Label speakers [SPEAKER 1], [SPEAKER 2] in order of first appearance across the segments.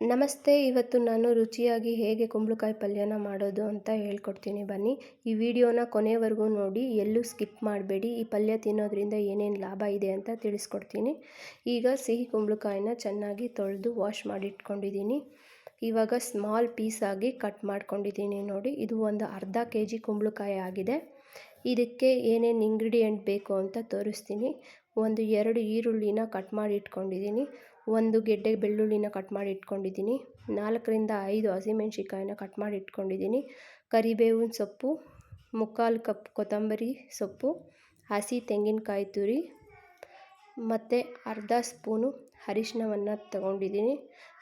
[SPEAKER 1] ನಮಸ್ತೆ, ಇವತ್ತು ನಾನು ರುಚಿಯಾಗಿ ಹೇಗೆ ಕುಂಬಳಕಾಯಿ ಪಲ್ಯನ ಮಾಡೋದು ಅಂತ ಹೇಳ್ಕೊಡ್ತೀನಿ. ಬನ್ನಿ, ಈ ವಿಡಿಯೋನ ಕೊನೆವರೆಗೂ ನೋಡಿ, ಎಲ್ಲೂ ಸ್ಕಿಪ್ ಮಾಡಬೇಡಿ. ಈ ಪಲ್ಯ ತಿನ್ನೋದ್ರಿಂದ ಏನೇನು ಲಾಭ ಇದೆ ಅಂತ ತಿಳಿಸ್ಕೊಡ್ತೀನಿ. ಈಗ ಸಿಹಿ ಕುಂಬಳಕಾಯಿನ ಚೆನ್ನಾಗಿ ತೊಳೆದು ವಾಶ್ ಮಾಡಿ ಇಟ್ಕೊಂಡಿದ್ದೀನಿ ಇವಾಗ ಸ್ಮಾಲ್ ಪೀಸಾಗಿ ಕಟ್ ಮಾಡ್ಕೊಂಡಿದ್ದೀನಿ ನೋಡಿ. ಇದು ಒಂದು ಅರ್ಧ ಕೆ ಜಿ ಕುಂಬಳಕಾಯಿ ಆಗಿದೆ. ಇದಕ್ಕೆ ಏನೇನು ಇಂಗ್ರೀಡಿಯೆಂಟ್ ಬೇಕು ಅಂತ ತೋರಿಸ್ತೀನಿ. ಒಂದು ಎರಡು ಈರುಳ್ಳಿನ ಕಟ್ ಮಾಡಿ ಇಟ್ಕೊಂಡಿದ್ದೀನಿ ಒಂದು ಗೆಡ್ಡೆ ಬೆಳ್ಳುಳ್ಳಿನ ಕಟ್ ಮಾಡಿ ಇಟ್ಕೊಂಡಿದ್ದೀನಿ. ನಾಲ್ಕರಿಂದ ಐದು ಹಸಿಮೆಣ್ಸಿಕಾಯಿನ ಕಟ್ ಮಾಡಿ ಇಟ್ಕೊಂಡಿದ್ದೀನಿ. ಕರಿಬೇವಿನ ಸೊಪ್ಪು, ಮುಕ್ಕಾಲು ಕಪ್ ಕೊತ್ತಂಬರಿ ಸೊಪ್ಪು, ಹಸಿ ತೆಂಗಿನಕಾಯಿ ತುರಿ, ಮತ್ತು ಅರ್ಧ ಸ್ಪೂನು ಅರಿಶಿನವನ್ನು ತಗೊಂಡಿದ್ದೀನಿ.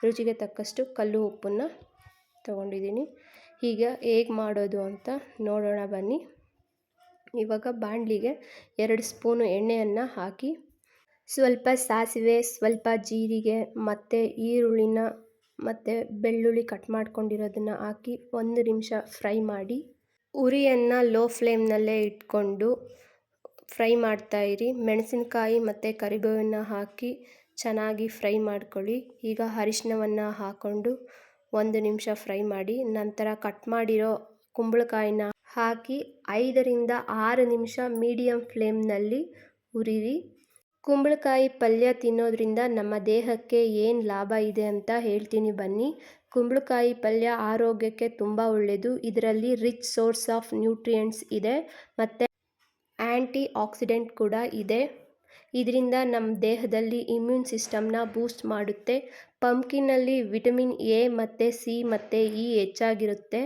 [SPEAKER 1] ರುಚಿಗೆ ತಕ್ಕಷ್ಟು ಕಲ್ಲು ಉಪ್ಪನ್ನು ತಗೊಂಡಿದ್ದೀನಿ. ಈಗ ಹೇಗೆ ಮಾಡೋದು ಅಂತ ನೋಡೋಣ ಬನ್ನಿ. ಇವಾಗ ಬಾಣಲಿಗೆ ಎರಡು ಸ್ಪೂನು ಎಣ್ಣೆಯನ್ನು ಹಾಕಿ ಸ್ವಲ್ಪ ಸಾಸಿವೆ, ಸ್ವಲ್ಪ ಜೀರಿಗೆ ಮತ್ತು ಈರುಳ್ಳಿನ ಮತ್ತು ಬೆಳ್ಳುಳ್ಳಿ ಕಟ್ ಮಾಡ್ಕೊಂಡಿರೋದನ್ನು ಹಾಕಿ ಒಂದು ನಿಮಿಷ ಫ್ರೈ ಮಾಡಿ ಉರಿಯನ್ನು ಲೋ ಫ್ಲೇಮ್ನಲ್ಲೇ ಇಟ್ಕೊಂಡು ಫ್ರೈ ಮಾಡ್ತಾಯಿರಿ ಮೆಣಸಿನಕಾಯಿ ಮತ್ತು ಕರಿಬೇವನ್ನು ಹಾಕಿ ಚೆನ್ನಾಗಿ ಫ್ರೈ ಮಾಡ್ಕೊಳ್ಳಿ. ಈಗ ಅರಿಶಿನವನ್ನು ಹಾಕ್ಕೊಂಡು ಒಂದು ನಿಮಿಷ ಫ್ರೈ ಮಾಡಿ, ನಂತರ ಕಟ್ ಮಾಡಿರೋ ಕುಂಬಳಕಾಯಿನ ಹಾಕಿ ಐದರಿಂದ ಆರು ನಿಮಿಷ ಮೀಡಿಯಮ್ ಫ್ಲೇಮ್ನಲ್ಲಿ ಉರಿರಿ. ಕುಂಬಳಕಾಯಿ ಪಲ್ಯ ತಿನ್ನೋದ್ರಿಂದ ನಮ್ಮ ದೇಹಕ್ಕೆ ಏನು ಲಾಭ ಇದೆ ಅಂತ ಹೇಳ್ತೀನಿ ಬನ್ನಿ. ಕುಂಬಳಕಾಯಿ ಪಲ್ಯ ಆರೋಗ್ಯಕ್ಕೆ ತುಂಬ ಒಳ್ಳೆಯದು ಇದರಲ್ಲಿ ರಿಚ್ ಸೋರ್ಸ್ ಆಫ್ ನ್ಯೂಟ್ರಿಯೆಂಟ್ಸ್ ಇದೆ. ಮತ್ತು ಆ್ಯಂಟಿ ಆಕ್ಸಿಡೆಂಟ್ ಕೂಡ ಇದೆ. ಇದರಿಂದ ನಮ್ಮ ದೇಹದಲ್ಲಿ ಇಮ್ಯೂನ್ ಸಿಸ್ಟಮ್ನ ಬೂಸ್ಟ್ ಮಾಡುತ್ತೆ. ಪಂಪ್ಕಿನಲ್ಲಿ ವಿಟಮಿನ್ ಎ ಮತ್ತು ಸಿ ಮತ್ತು ಇ ಹೆಚ್ಚಾಗಿರುತ್ತೆ.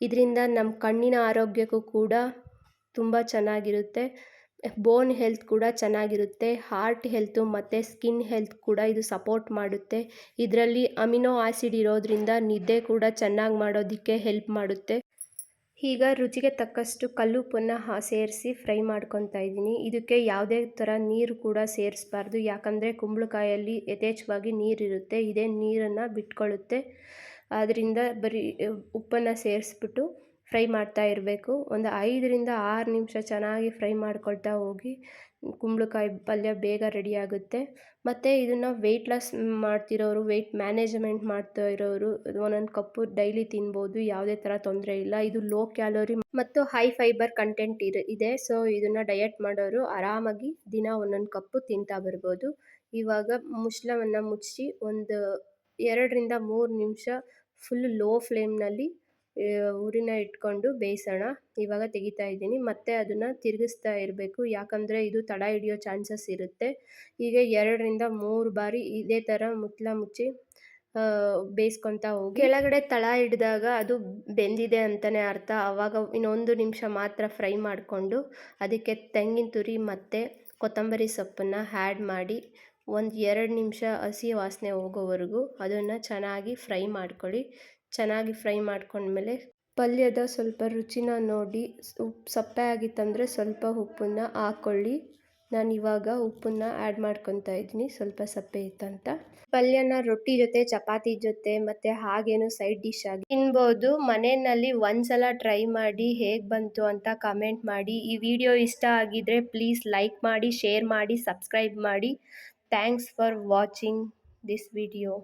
[SPEAKER 1] ಇದರಿಂದ ನಮ್ಮ ಕಣ್ಣಿನ ಆರೋಗ್ಯಕ್ಕೂ ಕೂಡ ತುಂಬ ಚೆನ್ನಾಗಿರುತ್ತೆ. ಬೋನ್ ಹೆಲ್ತ್ ಕೂಡ ಚೆನ್ನಾಗಿರುತ್ತೆ ಹಾರ್ಟ್ ಹೆಲ್ತು ಮತ್ತು ಸ್ಕಿನ್ ಹೆಲ್ತ್ ಕೂಡ ಇದು ಸಪೋರ್ಟ್ ಮಾಡುತ್ತೆ. ಇದರಲ್ಲಿ ಅಮಿನೋ ಆ್ಯಸಿಡ್ ಇರೋದ್ರಿಂದ ನಿದ್ದೆ ಕೂಡ ಚೆನ್ನಾಗಿ ಮಾಡೋದಕ್ಕೆ ಹೆಲ್ಪ್ ಮಾಡುತ್ತೆ. ಈಗ ರುಚಿಗೆ ತಕ್ಕಷ್ಟು ಕಲ್ಲುಪ್ಪನ್ನು ಸೇರಿಸಿ ಫ್ರೈ ಮಾಡ್ಕೊತಾ ಇದ್ದೀನಿ. ಇದಕ್ಕೆ ಯಾವುದೇ ಥರ ನೀರು ಕೂಡ ಸೇರಿಸ್ಬಾರ್ದು. ಯಾಕಂದರೆ ಕುಂಬಳಕಾಯಲ್ಲಿ ಯಥೇಚ್ಛವಾಗಿ ನೀರಿರುತ್ತೆ, ಇದೇ ನೀರನ್ನು ಬಿಟ್ಕೊಳ್ಳುತ್ತೆ ಆದ್ದರಿಂದ ಬರೀ ಉಪ್ಪನ್ನು ಸೇರಿಸ್ಬಿಟ್ಟು ಫ್ರೈ ಮಾಡ್ತಾ ಇರಬೇಕು. ಒಂದು ಐದರಿಂದ ಆರು ನಿಮಿಷ ಚೆನ್ನಾಗಿ ಫ್ರೈ ಮಾಡ್ಕೊಳ್ತಾ ಹೋಗಿ ಕುಂಬಳಕಾಯಿ ಪಲ್ಯ ಬೇಗ ರೆಡಿ ಆಗುತ್ತೆ. ಮತ್ತು ಇದನ್ನು ವೆಯ್ಟ್ ಲಾಸ್ ಮಾಡ್ತಿರೋರು ವೆಯ್ಟ್ ಮ್ಯಾನೇಜ್ಮೆಂಟ್ ಮಾಡ್ತಾ ಇರೋರು, ಒಂದೊಂದು ಕಪ್ಪು ಡೈಲಿ ತಿನ್ಬೋದು, ಯಾವುದೇ ಥರ ತೊಂದರೆ ಇಲ್ಲ. ಇದು ಲೋ ಕ್ಯಾಲೋರಿ ಮತ್ತು ಹೈ ಫೈಬರ್ ಕಂಟೆಂಟ್ ಇರ, ಇದೆ. ಸೊ ಇದನ್ನು ಡಯಟ್ ಮಾಡೋರು ಆರಾಮಾಗಿ ದಿನ ಒಂದೊಂದು ಕಪ್ಪು ತಿಂತಾ ಬರ್ಬೋದು. ಇವಾಗ ಮುಚ್ಚಳವನ್ನು ಮುಚ್ಚಿ ಒಂದು ಎರಡರಿಂದ ಮೂರು ನಿಮಿಷ ಫುಲ್ ಲೋ ಫ್ಲೇಮ್ನಲ್ಲಿ ಉರಿನ ಇಟ್ಕೊಂಡು ಬೇಯಿಸೋಣ. ಇವಾಗ ತೆಗಿತಾ ಇದ್ದೀನಿ. ಮತ್ತೆ ಅದನ್ನು ತಿರುಗಿಸ್ತಾ ಇರಬೇಕು. ಯಾಕಂದರೆ ಇದು ತಡ ಹಿಡಿಯೋ ಚಾನ್ಸಸ್ ಇರುತ್ತೆ. ಹೀಗೆ ಎರಡರಿಂದ ಮೂರು ಬಾರಿ ಇದೇ ಥರ ಮುತ್ತಲ ಮುಚ್ಚಿ ಬೇಯಿಸ್ಕೊತಾ ಹೋಗಿ. ಕೆಳಗಡೆ ತಳ ಹಿಡಿದಾಗ ಅದು ಬೆಂದಿದೆ ಅಂತಲೇ ಅರ್ಥ. ಆವಾಗ ಇನ್ನೊಂದು ನಿಮಿಷ ಮಾತ್ರ ಫ್ರೈ ಮಾಡಿಕೊಂಡು ಅದಕ್ಕೆ ತೆಂಗಿನ ತುರಿ ಮತ್ತು ಕೊತ್ತಂಬರಿ ಸೊಪ್ಪನ್ನು ಆ್ಯಡ್ ಮಾಡಿ ಒಂದು ಎರಡು ನಿಮಿಷ ಹಸಿ ವಾಸನೆ ಹೋಗೋವರೆಗೂ ಅದನ್ನು ಚೆನ್ನಾಗಿ ಫ್ರೈ ಮಾಡ್ಕೊಳ್ಳಿ. ಚೆನ್ನಾಗಿ ಫ್ರೈ ಮಾಡ್ಕೊಂಡ್ಮೇಲೆ ಪಲ್ಯದ ಸ್ವಲ್ಪ ರುಚಿನ ನೋಡಿ ಉಪ್ಪು ಸಪ್ಪೆ ಆಗಿತ್ತಂದರೆ ಸ್ವಲ್ಪ ಉಪ್ಪನ್ನು ಹಾಕ್ಕೊಳ್ಳಿ ನಾನು ಇವಾಗ ಉಪ್ಪನ್ನು ಆ್ಯಡ್ ಮಾಡ್ಕೊತಾ ಇದ್ದೀನಿ, ಸ್ವಲ್ಪ ಸಪ್ಪೆ ಇತ್ತಂತ. ಪಲ್ಯನ ರೊಟ್ಟಿ ಜೊತೆ, ಚಪಾತಿ ಜೊತೆ ಮತ್ತು ಹಾಗೇನು ಸೈಡ್ ಡಿಶ್ ಆಗಿ ತಿನ್ಬೋದು. ಮನೆಯಲ್ಲಿ ಒಂದ್ಸಲ ಟ್ರೈ ಮಾಡಿ ಹೇಗೆ ಬಂತು ಅಂತ ಕಮೆಂಟ್ ಮಾಡಿ. ಈ ವಿಡಿಯೋ ಇಷ್ಟ ಆಗಿದ್ರೆ ಪ್ಲೀಸ್ ಲೈಕ್ ಮಾಡಿ ಶೇರ್ ಮಾಡಿ ಸಬ್ಸ್ಕ್ರೈಬ್ ಮಾಡಿ. Thanks for watching this video